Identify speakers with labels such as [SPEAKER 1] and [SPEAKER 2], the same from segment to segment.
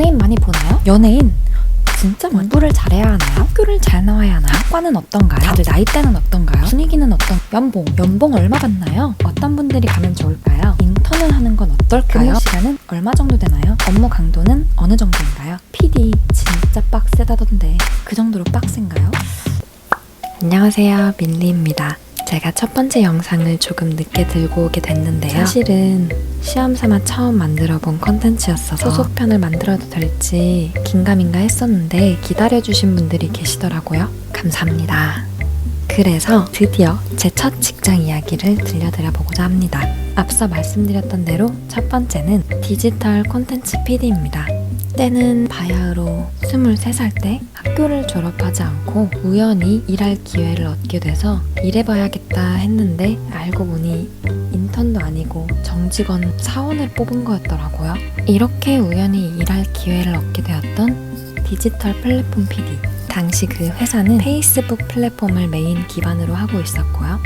[SPEAKER 1] 연예인 많이 보나요? 연예인 진짜 공부를 잘해야 하나요? 학교를 잘 나와야 하나요? 학과는 어떤가요? 다들 나이대는 어떤가요? 분위기는 어떤 연봉 연봉 얼마 받나요? 어떤 분들이 가면 좋을까요? 인턴을 하는 건 어떨까요? 근무 시간은 얼마 정도 되나요? 업무 강도는 어느 정도인가요? PD 진짜 빡세다던데 그 정도로 빡센가요? 안녕하세요 민리입니다 제가 첫 번째 영상을 조금 늦게 들고 오게 됐는데요 사실은 시험 삼아 처음 만들어 본 컨텐츠였어서 소속편을 만들어도 될지 긴가민가 했었는데 기다려주신 분들이 계시더라고요 감사합니다 그래서 드디어 제 첫 직장 이야기를 들려드려 보고자 합니다. 앞서 말씀드렸던 대로 첫 번째는 디지털 콘텐츠 PD입니다. 때는 바야흐로 23살 때 학교를 졸업하지 않고 우연히 일할 기회를 얻게 돼서 일해봐야겠다 했는데 알고 보니 인턴도 아니고 정직원 사원을 뽑은 거였더라고요. 이렇게 우연히 일할 기회를 얻게 되었던 디지털 플랫폼 PD. 당시 그 회사는 페이스북 플랫폼을 메인 기반으로 하고 있었고요.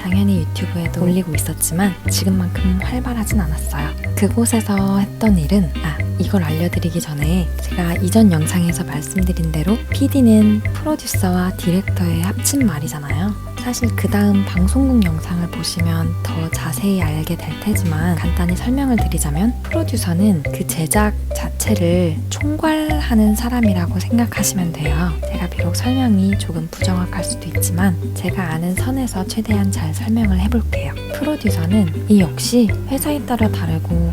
[SPEAKER 1] 당연히 유튜브에도 올리고 있었지만 지금만큼 활발하진 않았어요. 그곳에서 했던 일은 아 이걸 알려드리기 전에 제가 이전 영상에서 말씀드린 대로 PD는 프로듀서와 디렉터의 합친 말이잖아요. 사실 그 다음 방송국 영상을 보시면 더 자세히 알게 될 테지만 간단히 설명을 드리자면 프로듀서는 그 제작 자체를 총괄하는 사람이라고 생각하시면 돼요. 제가 비록 설명이 조금 부정확할 수도 있지만 제가 아는 선에서 최대한 잘 설명을 해볼게요. 프로듀서는 이 역시 회사에 따라 다르고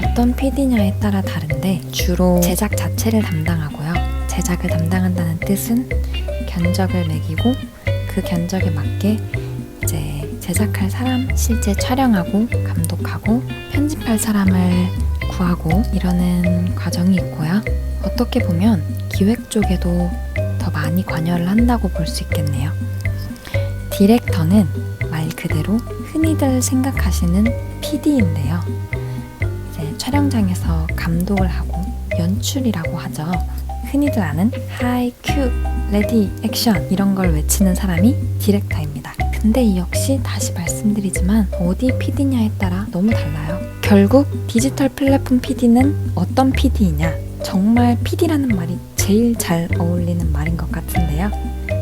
[SPEAKER 1] 어떤 PD냐에 따라 다른데 주로 제작 자체를 담당하고요. 제작을 담당한다는 뜻은 견적을 매기고 그 견적에 맞게 이제 제작할 사람, 실제 촬영하고 감독하고 편집할 사람을 구하고 이러는 과정이 있고요. 어떻게 보면 기획 쪽에도 더 많이 관여를 한다고 볼 수 있겠네요. 디렉터는 말 그대로 흔히들 생각하시는 PD인데요. 이제 촬영장에서 감독을 하고 연출이라고 하죠. 흔히들 아는 하이 큐 레디 액션 이런 걸 외치는 사람이 디렉터입니다. 근데 이 역시 다시 말씀드리지만 어디 PD냐에 따라 너무 달라요. 결국 디지털 플랫폼 PD는 어떤 PD이냐? 정말 PD라는 말이 제일 잘 어울리는 말인 것 같은데요.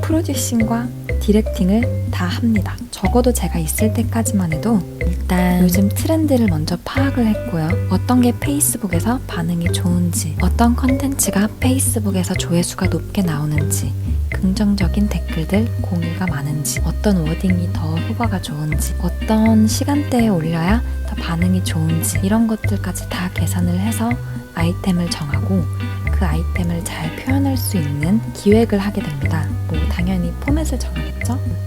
[SPEAKER 1] 프로듀싱과 디렉팅을 다 합니다. 적어도 제가 있을 때까지만 해도 일단 요즘 트렌드를 먼저 파악을 했고요. 어떤 게 페이스북에서 반응이 좋은지, 어떤 컨텐츠가 페이스북에서 조회수가 높게 나오는지, 긍정적인 댓글들 공유가 많은지, 어떤 워딩이 더 효과가 좋은지, 어떤 시간대에 올려야 더 반응이 좋은지 이런 것들까지 다 계산을 해서 아이템을 정하고 그 아이템을 잘 표현할 수 있는 기획을 하게 됩니다. 뭐 당연히 포맷을 정하겠죠.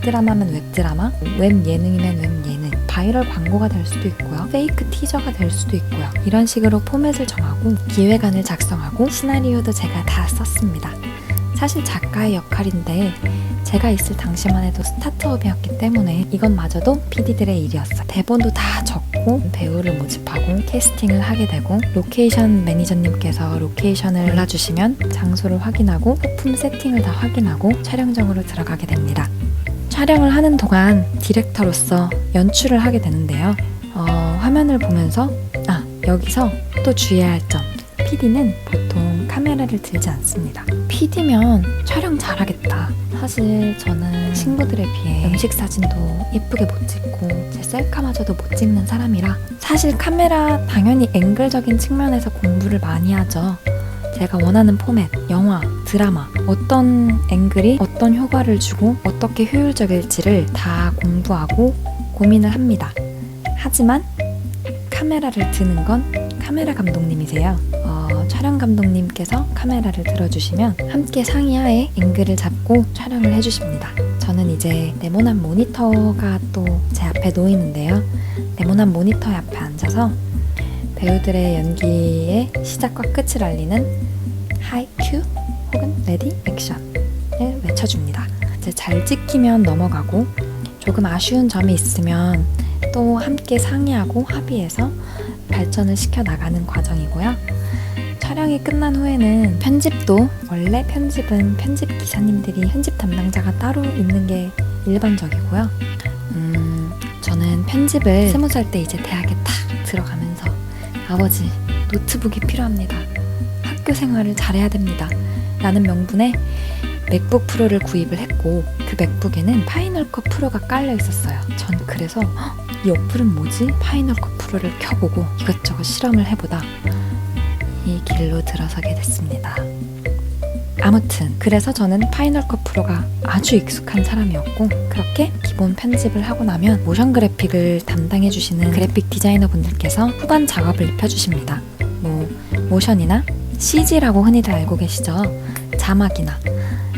[SPEAKER 1] 웹드라마면 웹드라마, 웹 예능이면 웹 예능, 바이럴 광고가 될 수도 있고요. 페이크 티저가 될 수도 있고요. 이런 식으로 포맷을 정하고 기획안을 작성하고 시나리오도 제가 다 썼습니다. 사실 작가의 역할인데 제가 있을 당시만 해도 스타트업이었기 때문에 이것마저도 PD들의 일이었어요. 대본도 다 적고 배우를 모집하고 캐스팅을 하게 되고 로케이션 매니저님께서 로케이션을 골라주시면 장소를 확인하고 소품 세팅을 다 확인하고 촬영장으로 들어가게 됩니다. 촬영을 하는 동안 디렉터로서 연출을 하게 되는데요. 어, 화면을 보면서 아 여기서 또 주의해야 할 점. PD는 보통 카메라를 들지 않습니다. PD면 촬영 잘하겠다. 사실 저는 친구들에 비해 음식 사진도 예쁘게 못 찍고 제 셀카마저도 못 찍는 사람이라 사실 카메라 당연히 앵글적인 측면에서 공부를 많이 하죠. 제가 원하는 포맷, 영화, 드라마, 어떤 앵글이 어떤 효과를 주고 어떻게 효율적일지를 다 공부하고 고민을 합니다. 하지만 카메라를 드는 건 카메라 감독님이세요. 어, 촬영 감독님께서 카메라를 들어주시면 함께 상의하에 앵글을 잡고 촬영을 해주십니다. 저는 이제 네모난 모니터가 또 제 앞에 놓이는데요. 네모난 모니터 앞에 앉아서 배우들의 연기의 시작과 끝을 알리는 하이 큐 혹은 레디 액션을 외쳐줍니다. 이제 잘 찍히면 넘어가고 조금 아쉬운 점이 있으면 또 함께 상의하고 합의해서 발전을 시켜 나가는 과정이고요. 촬영이 끝난 후에는 편집도 원래 편집은 편집 기사님들이 편집 담당자가 따로 있는 게 일반적이고요. 음, 저는 편집을 스무 살 때 이제 대학에 탁 들어가면서 아버지 노트북이 필요합니다. 학교 생활을 잘해야 됩니다. 라는 명분에 맥북 프로를 구입을 했고 그 맥북에는 파이널 컷 프로가 깔려 있었어요. 전 그래서 "헉, 이 어플은 뭐지? 파이널 컷 프로를 켜보고 이것저것 실험을 해보다 이 길로 들어서게 됐습니다. 아무튼 그래서 저는 파이널 컷 프로가 아주 익숙한 사람이었고 그렇게 기본 편집을 하고 나면 모션 그래픽을 담당해 주시는 그래픽 디자이너 분들께서 후반 작업을 입혀 주십니다. 뭐 모션이나 CG라고 흔히 들 알고 계시죠? 자막이나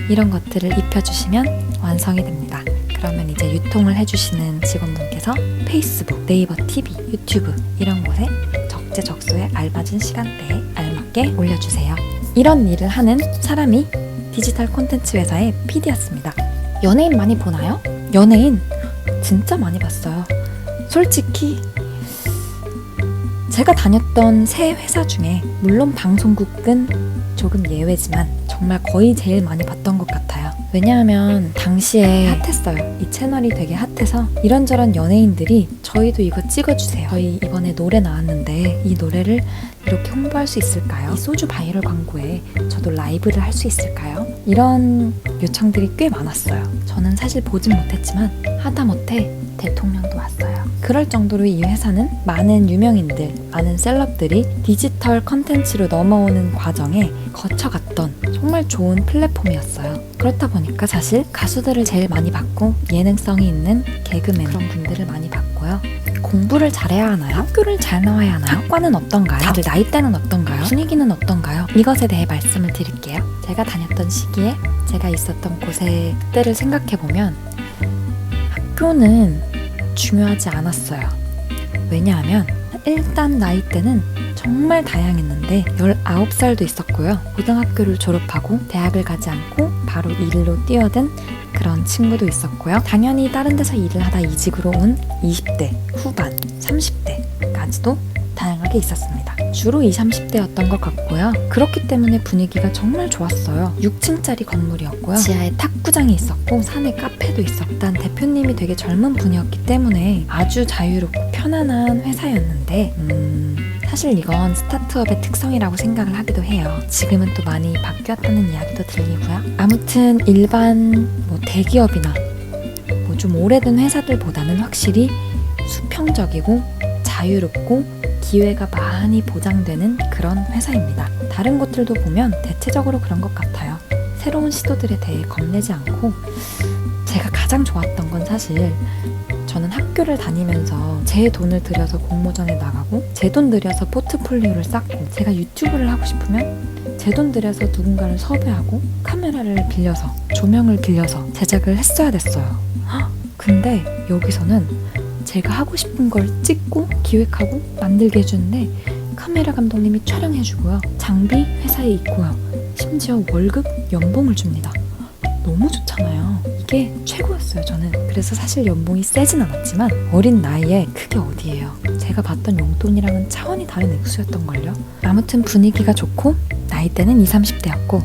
[SPEAKER 1] 이런 것들을 입혀주시면 완성이 됩니다. 그러면 이제 유통을 해주시는 직원분께서 페이스북, 네이버 TV, 유튜브 이런 곳에 적재적소에 알맞은 시간대에 알맞게 올려주세요. 이런 일을 하는 사람이 디지털 콘텐츠 회사의 PD였습니다. 연예인 많이 보나요? 연예인 진짜 많이 봤어요. 솔직히 제가 다녔던 새 회사 중에 물론 방송국은 조금 예외지만 정말 거의 제일 많이 봤던 것 같아요. 왜냐하면 당시에 핫했어요. 이 채널이 되게 핫해서 이런저런 연예인들이 저희도 이거 찍어주세요. 저희 이번에 노래 나왔는데 이 노래를 이렇게 홍보할 수 있을까요? 이 소주 바이럴 광고에 저도 라이브를 할 수 있을까요? 이런 요청들이 꽤 많았어요. 저는 사실 보진 못했지만 하다못해 대통령도 왔어요. 그럴 정도로 이 회사는 많은 유명인들, 많은 셀럽들이 디지털 컨텐츠로 넘어오는 과정에 거쳐갔던 정말 좋은 플랫폼이었어요. 그렇다 보니까 사실 가수들을 제일 많이 봤고 예능성이 있는 개그맨 그런 분들을 많이 봤고요. 공부를 잘해야 하나요? 학교를 잘 나와야 하나요? 학과는 어떤가요? 다들 나이대는 어떤가요? 분위기는 어떤가요? 이것에 대해 말씀을 드릴게요. 제가 다녔던 시기에 제가 있었던 곳의 때를 생각해보면 학교는 중요하지 않았어요. 왜냐하면 일단 나이대는 정말 다양했는데 19살도 있었고요. 고등학교를 졸업하고 대학을 가지 않고 바로 일로 뛰어든 그런 친구도 있었고요. 당연히 다른 데서 일을 하다 이직으로 온 20대, 후반, 30대까지도 다양하게 있었습니다. 주로 20, 30대였던 것 같고요. 그렇기 때문에 분위기가 정말 좋았어요. 6층짜리 건물이었고요. 지하에 탁구장이 있었고 산에 카페도 있었단 대표님이 되게 젊은 분이었기 때문에 아주 자유롭고 편안한 회사였는데 음, 사실 이건 스타트업의 특성이라고 생각을 하기도 해요. 지금은 또 많이 바뀌었다는 이야기도 들리고요. 아무튼 일반 뭐 대기업이나 뭐 좀 오래된 회사들보다는 확실히 수평적이고 자유롭고 기회가 많이 보장되는 그런 회사입니다. 다른 곳들도 보면 대체적으로 그런 것 같아요. 새로운 시도들에 대해 겁내지 않고 제가 가장 좋았던 건 사실 저는 학교를 다니면서 제 돈을 들여서 공모전에 나가고 제 돈 들여서 포트폴리오를 쌓고 제가 유튜브를 하고 싶으면 제 돈 들여서 누군가를 섭외하고 카메라를 빌려서 조명을 빌려서 제작을 했어야 됐어요. 헉, 근데 여기서는 제가 하고 싶은 걸 찍고 기획하고 만들게 해주는데 카메라 감독님이 촬영해주고요. 장비 회사에 있고요. 심지어 월급 연봉을 줍니다. 너무 좋잖아요. 이게 최고였어요, 저는. 그래서 사실 연봉이 세진 않았지만 어린 나이에 그게 어디예요. 제가 받던 용돈이랑은 차원이 다른 액수였던걸요. 아무튼 분위기가 좋고 나이대는 20, 30대였고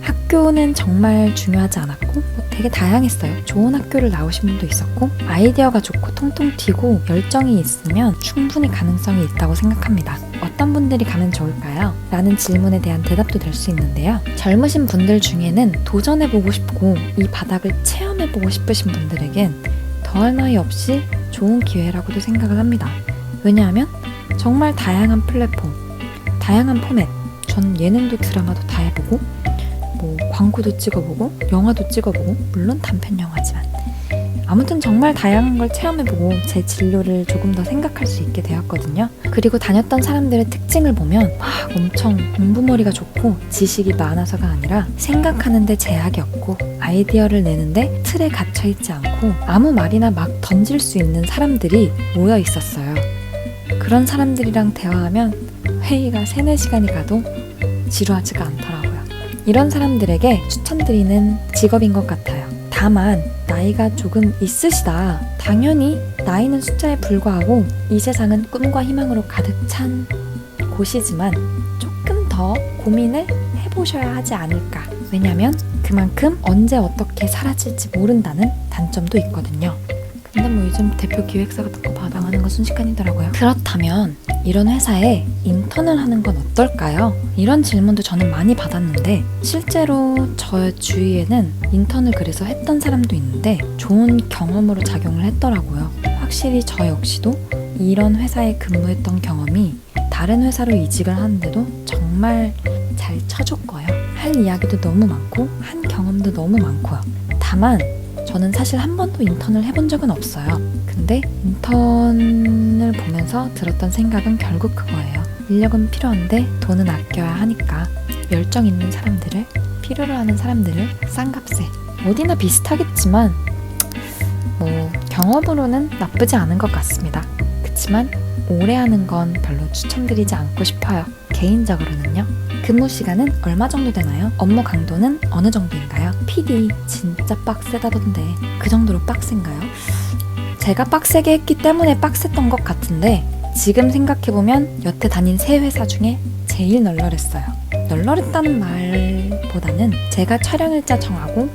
[SPEAKER 1] 학교는 정말 중요하지 않았고 뭐 되게 다양했어요. 좋은 학교를 나오신 분도 있었고 아이디어가 좋고 통통 튀고 열정이 있으면 충분히 가능성이 있다고 생각합니다. 어떤 분들이 가면 좋을까요? 라는 질문에 대한 대답도 될 수 있는데요. 젊으신 분들 중에는 도전해보고 싶고 이 바닥을 체험해보고 싶으신 분들에겐 더할 나위 없이 좋은 기회라고도 생각을 합니다. 왜냐하면 정말 다양한 플랫폼, 다양한 포맷, 전 예능도 드라마도 다 해보고 뭐 광고도 찍어보고 영화도 찍어보고 물론 단편 영화지만 아무튼 정말 다양한 걸 체험해보고 제 진로를 조금 더 생각할 수 있게 되었거든요. 그리고 다녔던 사람들의 특징을 보면 막 엄청 공부머리가 좋고 지식이 많아서가 아니라 생각하는데 제약이 없고 아이디어를 내는데 틀에 갇혀있지 않고 아무 말이나 막 던질 수 있는 사람들이 모여 있었어요. 그런 사람들이랑 대화하면 회의가 3, 4시간이 가도 지루하지가 않더라고요. 이런 사람들에게 추천드리는 직업인 것 같아요. 다만 나이가 조금 있으시다. 당연히 나이는 숫자에 불과하고 이 세상은 꿈과 희망으로 가득 찬 곳이지만 조금 더 고민을 해보셔야 하지 않을까. 왜냐면 그만큼 언제 어떻게 사라질지 모른다는 단점도 있거든요. 근데 뭐 요즘 대표 기획사가 듣고 받아가는 건 순식간이더라고요. 그렇다면 이런 회사에 인턴을 하는 건 어떨까요? 이런 질문도 저는 많이 받았는데 실제로 저 주위에는 인턴을 그래서 했던 사람도 있는데 좋은 경험으로 작용을 했더라고요. 확실히 저 역시도 이런 회사에 근무했던 경험이 다른 회사로 이직을 하는데도 정말 잘 쳐줬고요. 할 이야기도 너무 많고 한 경험도 너무 많고요. 다만 저는 사실 한 번도 인턴을 해본 적은 없어요. 근데 인턴을 보면서 들었던 생각은 결국 그거예요. 인력은 필요한데 돈은 아껴야 하니까 열정 있는 사람들을 필요로 하는 사람들을 싼 값에 어디나 비슷하겠지만 뭐 경험으로는 나쁘지 않은 것 같습니다. 그치만 오래 하는 건 별로 추천드리지 않고 싶어요. 개인적으로는요. 근무 시간은 얼마 정도 되나요? 업무 강도는 어느 정도인가요? PD 진짜 빡세다던데 그 정도로 빡센가요? 제가 빡세게 했기 때문에 빡셌던 것 같은데 지금 생각해보면 여태 다닌 세 회사 중에 제일 널널했어요. 널널했다는 말보다는 제가 촬영 일자 정하고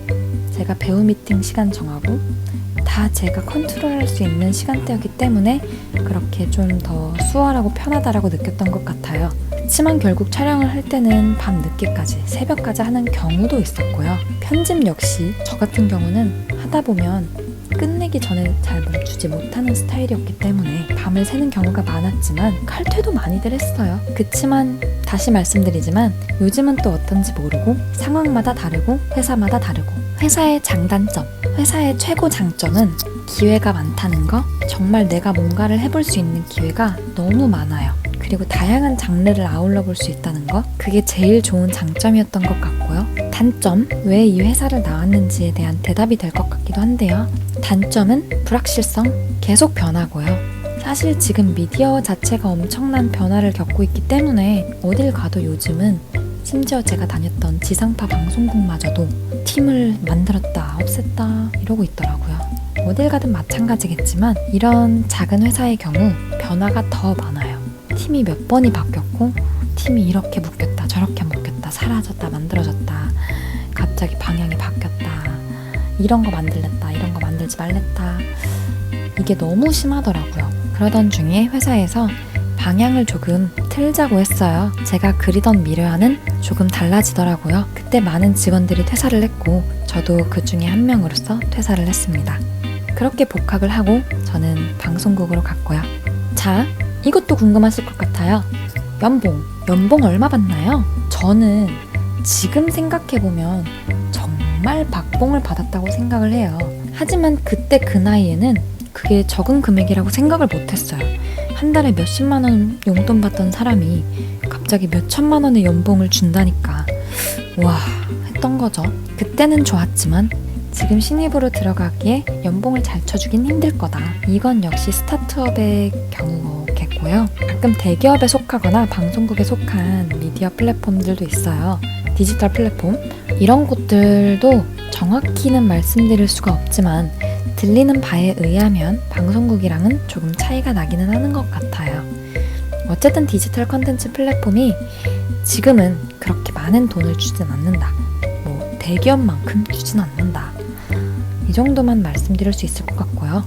[SPEAKER 1] 제가 배우 미팅 시간 정하고 다 제가 컨트롤할 수 있는 시간대였기 때문에 그렇게 좀 더 수월하고 편하다라고 느꼈던 것 같아요. 그렇지만 결국 촬영을 할 때는 밤 늦게까지 새벽까지 하는 경우도 있었고요. 편집 역시 저 같은 경우는 하다 보면 끝내기 전에 잘 멈추지 못하는 스타일이었기 때문에 밤을 새는 경우가 많았지만 칼퇴도 많이들 했어요. 그치만 다시 말씀드리지만 요즘은 또 어떤지 모르고 상황마다 다르고 회사마다 다르고 회사의 장단점, 회사의 최고 장점은 기회가 많다는 거 정말 내가 뭔가를 해볼 수 있는 기회가 너무 많아요. 그리고 다양한 장르를 아울러 볼 수 있다는 거 그게 제일 좋은 장점이었던 것 같고요. 단점 왜 이 회사를 나왔는지에 대한 대답이 될 것 같기도 한데요. 단점은 불확실성 계속 변하고요. 사실 지금 미디어 자체가 엄청난 변화를 겪고 있기 때문에 어딜 가도 요즘은 심지어 제가 다녔던 지상파 방송국마저도 팀을 만들었다 없앴다 이러고 있더라고요. 어딜 가든 마찬가지겠지만 이런 작은 회사의 경우 변화가 더 많아요. 팀이 몇 번이 바뀌었고 팀이 이렇게 묶였다 저렇게 묶였다 사라졌다 만들어졌다 갑자기 방향이 바뀌었다 이런 거 만들랬다 이런 거 만들지 말랬다 이게 너무 심하더라고요. 그러던 중에 회사에서 방향을 조금 틀자고 했어요. 제가 그리던 미래와는 조금 달라지더라고요. 그때 많은 직원들이 퇴사를 했고 저도 그 중에 한 명으로서 퇴사를 했습니다. 그렇게 복학을 하고 저는 방송국으로 갔고요. 자, 이것도 궁금하실 것 같아요. 연봉, 연봉 얼마 받나요? 저는 지금 생각해보면 정말 박봉을 받았다고 생각을 해요. 하지만 그때 그 나이에는 그게 적은 금액이라고 생각을 못했어요. 한 달에 몇십만 원 용돈 받던 사람이 갑자기 몇 천만 원의 연봉을 준다니까 와 했던 거죠. 그때는 좋았지만 지금 신입으로 들어가기에 연봉을 잘 쳐주긴 힘들 거다. 이건 역시 스타트업의 경우 겠고요. 가끔 대기업에 속하거나 방송국에 속한 미디어 플랫폼들도 있어요. 디지털 플랫폼 이런 곳들도 정확히는 말씀드릴 수가 없지만 들리는 바에 의하면 방송국이랑은 조금 차이가 나기는 하는 것 같아요. 어쨌든 디지털 컨텐츠 플랫폼이 지금은 그렇게 많은 돈을 주진 않는다. 뭐 대기업만큼 주진 않는다. 이 정도만 말씀드릴 수 있을 것 같고요.